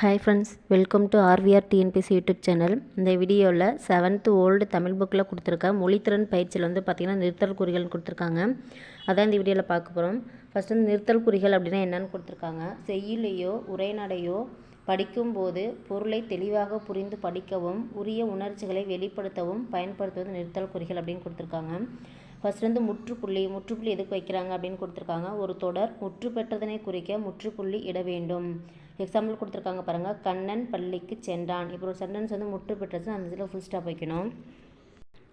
Hi friends welcome to R V R TNPSC YouTube channel இந்த வீடியோவில் seventh old Tamil புக்கில் கொடுத்துருக்க மொழித்திறன் பயிற்சியில் வந்து பார்த்திங்கன்னா நிறுத்தல் குறிகள் கொடுத்துருக்காங்க. அதான் இந்த வீடியோவில் பார்க்க போகிறோம் ஃபஸ்ட் வந்து நிறுத்தல் குறிகள் அப்படின்னா என்னென்னு கொடுத்துருக்காங்க. செய்யுளையோ உரைநடையோ படிக்கும்போது பொருளை தெளிவாக புரிந்து படிக்கவும் உரிய உணர்ச்சிகளை வெளிப்படுத்தவும் பயன்படுத்துவது நிறுத்தல் குறிகள் அப்படின்னு கொடுத்துருக்காங்க. ஃபஸ்ட் வந்து முற்றுப்புள்ளி முற்றுப்புள்ளி எதுக்கு வைக்கிறாங்க அப்படின்னு கொடுத்துருக்காங்க. ஒரு தொடர் முற்று பெற்றதனை குறிக்க முற்றுப்புள்ளி இட வேண்டும். எக்ஸாம்பிள் கொடுத்துருக்காங்க பாருங்கள் கண்ணன் பள்ளிக்கு சென்றான். இப்போ ஒரு சென்டென்ஸ் வந்து முற்று பெற்றது அந்த இதில் ஃபுல் ஸ்டாப் வைக்கணும்.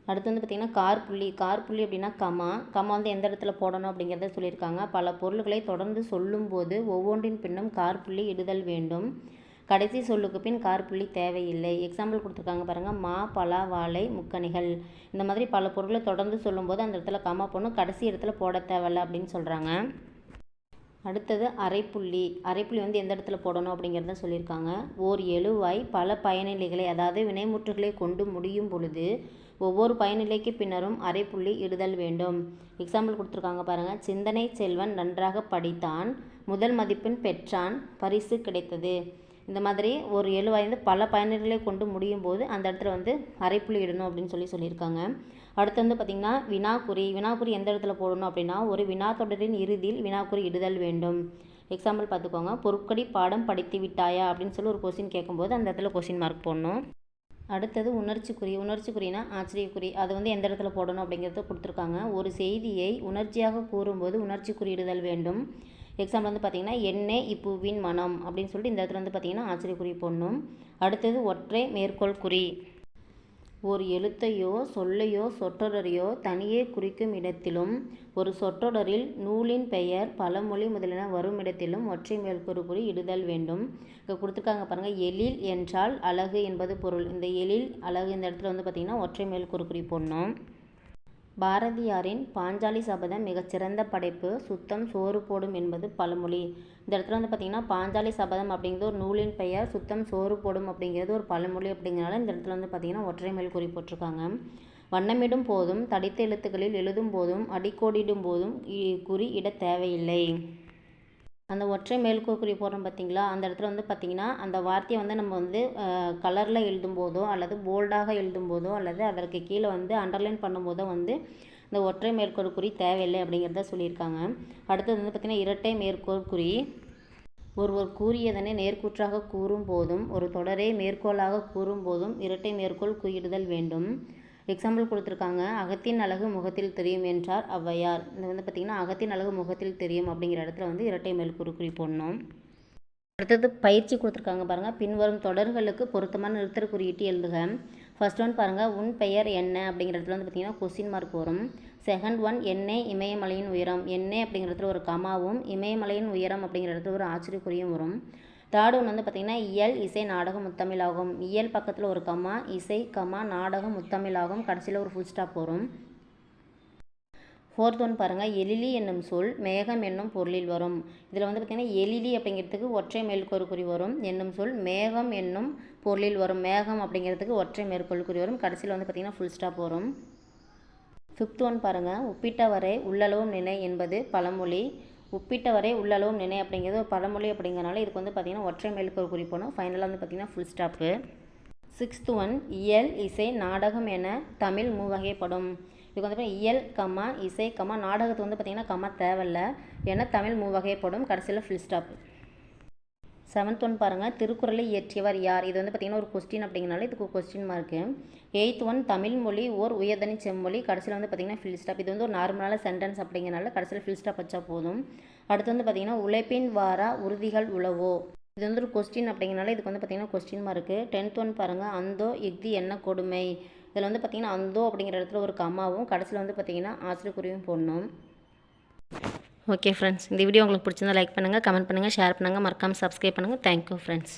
அடுத்து வந்து பார்த்திங்கன்னா கார் புள்ளி. கார் புள்ளி அப்படின்னா கமா. கமா வந்து எந்த இடத்துல போடணும் அப்படிங்கிறத சொல்லியிருக்காங்க. பல பொருள்களை தொடர்ந்து சொல்லும்போது ஒவ்வொன்றின் பின்னும் கார் புள்ளி இடுதல் வேண்டும். கடைசி சொல்லுக்கு பின் கார் புள்ளி தேவையில்லை. எக்ஸாம்பிள் கொடுத்துருக்காங்க பாருங்கள் மா பலா வாழை முக்கணிகள். இந்த மாதிரி பல பொருட்களை தொடர்ந்து சொல்லும்போது அந்த இடத்துல கமா போடணும். கடைசி இடத்துல போட தேவையில்லை அப்படின்னு சொல்கிறாங்க அடுத்தது அரைப்புள்ளி. அரைப்புள்ளி வந்து எந்த இடத்துல போடணும் அப்படிங்கிறத சொல்லியிருக்காங்க. ஓர் எழுவாய் பல பயனிலைகளை அதாவது வினைமுற்றுகளை கொண்டு முடியும் பொழுது ஒவ்வொரு பயனிலைக்கு பின்னரும் அரைப்புள்ளி இடுதல் வேண்டும். எக்ஸாம்பிள் கொடுத்துருக்காங்க பாருங்கள் சிந்தனை செல்வன் நன்றாக படித்தான் முதல் மதிப்பெண் பெற்றான் பரிசு கிடைத்தது. இந்த மாதிரி ஒரு எழுவாய் வந்து பல பயனர்களை கொண்டு முடியும் போது அந்த இடத்துல வந்து அரைப்புள்ளி இடணும் அப்படின்னு சொல்லி சொல்லியிருக்காங்க. அடுத்து வந்து பார்த்திங்கன்னா வினாக்குறி. வினாக்குறி எந்த இடத்துல போடணும் அப்படின்னா ஒரு வினா தொடரின் இறுதியில் வினாக்குறி இடுதல் வேண்டும். எக்ஸாம்பிள் பார்த்துக்கோங்க. பொருட்கடி பாடம் படித்து விட்டாயா? அப்படின்னு சொல்லி ஒரு கொஸ்டின் கேட்கும்போது அந்த இடத்துல கொஸ்டின் மார்க் போடணும். அடுத்தது உணர்ச்சிக்குறி உணர்ச்சிக்குறினா ஆச்சரியக்குறி அது வந்து எந்த இடத்துல போடணும் அப்படிங்கிறத கொடுத்துருக்காங்க. ஒரு செய்தியை உணர்ச்சியாக கூறும்போது உணர்ச்சி குறியிடுதல் வேண்டும். எக்ஸாம்பிள் வந்து பார்த்திங்கன்னா என்ன இப்புவின் மனம்? அப்படின்னு சொல்லிட்டு இந்த இடத்துல வந்து பார்த்திங்கன்னா ஆச்சரியக்குறி போடணும். அடுத்தது ஒற்றை மேற்கோள் குறி. ஒரு எழுத்தையோ சொல்லையோ சொற்றொடரையோ தனியே குறிக்கும் இடத்திலும் ஒரு சொற்றொடரில் நூலின் பெயர் பழமொழி முதலியன வரும் இடத்திலும் ஒற்றை மேற்கொரு குறி இடுதல் வேண்டும். இங்கே கொடுத்துருக்காங்க பாருங்கள் எழில் என்றால் அழகு என்பது பொருள். இந்த எழில் அழகு இந்த இடத்துல வந்து பார்த்திங்கன்னா ஒற்றை மேற்கொரு குறி போடணும். பாரதியாரின் பாஞ்சாலி சபதம் மிகச்சிறந்த படைப்பு சுத்தம் சோறு போடும் என்பது பழமொழி. இந்த இடத்துல வந்து பார்த்திங்கன்னா பாஞ்சாலி சபதம் அப்படிங்கிறது ஒரு நூலின் பெயர் சுத்தம் சோறு போடும் அப்படிங்கிறது ஒரு பழமொழி அப்படிங்கிறனால இந்த இடத்துல வந்து பார்த்திங்கன்னா ஒற்றை மேல் குறி போட்டிருக்காங்க. வண்ணமிடும் போதும் தடித்த எழுத்துக்களில் எழுதும் போதும் அடிக்கோடிடும் போதும் குறி இட தேவையில்லை. அந்த ஒற்றை மேல்கோக்குறி போடுறோம் பார்த்தீங்களா? அந்த இடத்துல வந்து பார்த்திங்கன்னா அந்த வார்த்தையை வந்து நம்ம வந்து கலரில் எழுதும்போதோ அல்லது போல்டாக எழுதும்போதோ அல்லது அதற்கு கீழே வந்து அண்டர்லைன் பண்ணும்போதோ வந்து இந்த ஒற்றை மேற்கோள் குறி தேவையில்லை அப்படிங்கிறத சொல்லியிருக்காங்க. அடுத்தது வந்து பார்த்திங்கன்னா இரட்டை மேற்கோள் குறி ஒருவர் கூறியதனை நேர்கூற்றாக கூறும் போதும் ஒரு தொடரை மேற்கோளாக கூறும் போதும் இரட்டை மேற்கோள் குறியிடுதல் வேண்டும். எக்ஸாம்பிள் கொடுத்துருக்காங்க. அகத்தின் அழகு முகத்தில் தெரியும் என்றார் ஔவையார். இந்த வந்து பார்த்திங்கன்னா அகத்தின் அழகு முகத்தில் தெரியும் அப்படிங்கிற இடத்துல வந்து இரட்டை மேல் குறி போடணும். அடுத்தது பயிற்சி கொடுத்துருக்காங்க பாருங்கள் பின்வரும் தொடர்களுக்கு பொருத்தமான நிறுத்தர் குறியீட்டு எழுதுக. ஃபர்ஸ்ட் ஒன் பாருங்கள் உன் பெயர் என்ன அப்படிங்கிற இடத்துல வந்து பார்த்திங்கன்னா கொஸ்டின் மார்க் வரும். செகண்ட் ஒன் என்னே இமயமலையின் உயரம். என்னே அப்படிங்கிற இடத்துல ஒரு கமாவும் இமயமலையின் உயரம் அப்படிங்கிற இடத்துல ஒரு ஆச்சரியக்குறியும் வரும். தேர்ட் ஒன் வந்து பார்த்திங்கன்னா இயல் இசை நாடகம் முத்தமிழாகும். இயல் பக்கத்தில் ஒரு கம்மா இசை கம்மா நாடகம் முத்தமிழாகும். கடைசியில் ஒரு ஃபுல் ஸ்டாப் வரும். ஃபோர்த் ஒன் பாருங்கள் எழிலி என்னும் சொல் மேகம் என்னும் பொருளில் வரும். இதில் வந்து பார்த்திங்கன்னா எழிலி அப்படிங்கிறதுக்கு ஒற்றை மேற்கோள் குறி வரும். என்னும் சொல் மேகம் என்னும் பொருளில் வரும். மேகம் அப்படிங்கிறதுக்கு ஒற்றை மேற்கோள் குறி வரும். கடைசியில் வந்து பார்த்திங்கன்னா ஃபுல் ஸ்டாப் வரும். ஃபிஃப்த் ஒன் பாருங்கள் ஒப்பிட்டவரை உள்ளளவும் நினை என்பது பழமொழி. ஒப்பிட்டவரை உள்ளளவும் நினை அப்படிங்கிறது ஒரு பழமொழி அப்படிங்கிறனால இதுக்கு வந்து பார்த்திங்கன்னா ஒற்றை மேலுக்கு குறிப்போம் ஃபைனலாக வந்து பார்த்திங்கன்னா ஃபுல் ஸ்டாப்பு சிக்ஸ்த் ஒன் இயல் இசை நாடகம் என தமிழ் மூவகைப்படும். இதுக்கு வந்து இயல் கம்மா இசை கம்மா நாடகத்துக்கு வந்து பார்த்திங்கன்னா கம்மா தேவையில்ல ஏன்னா தமிழ் மூவகைப்படும். கடைசியில் ஃபுல் ஸ்டாப் செவன்த் ஒன் பாருங்கள் திருக்குறளை இயற்றியவர் யார்? இது வந்து பார்த்திங்கன்னா ஒரு கொஸ்டின் அப்படிங்கிறனால இதுக்கு question mark eighth one Tamil மொழி ஓர் உயர்தனி செம்மொழி. கடைசியில் வந்து பார்த்திங்கன்னா ஃபில் ஸ்டாப் இது வந்து ஒரு நார்மலான சென்டென்ஸ் அப்படிங்கிறனால கடைசியில் ஃபில் ஸ்டாப் வச்சா போதும். அடுத்து வந்து பார்த்திங்கன்னா உழைப்பின் வாரா உறுதிகள் உழவோ இது வந்து ஒரு கொஸ்டின் அப்படிங்கிறனால இதுக்கு வந்து பார்த்திங்கன்னா கொஸ்டின் மார்க்கு டென்த் ஒன் பாருங்கள் அந்தோ இஃதி என்ன கொடுமை? இதில் வந்து பார்த்திங்கன்னா அந்தோ அப்படிங்கிற இடத்துல ஒரு கம்மாவும் கடைசியில் வந்து பார்த்திங்கன்னா ஆசிரியக்குறியும் போடணும். ஓகே ஃப்ரெண்ட்ஸ் இந்த வீடியோ உங்களுக்கு பிடிச்சிருந்தா லைக் பண்ணுங்கள் கமெண்ட் பண்ணுங்கள் ஷேர் பண்ணுங்கள் மறக்காமல் சப்ஸ்கிரைப் பண்ணுங்கள் தேங்க்யூ ஃப்ரெண்ட்ஸ்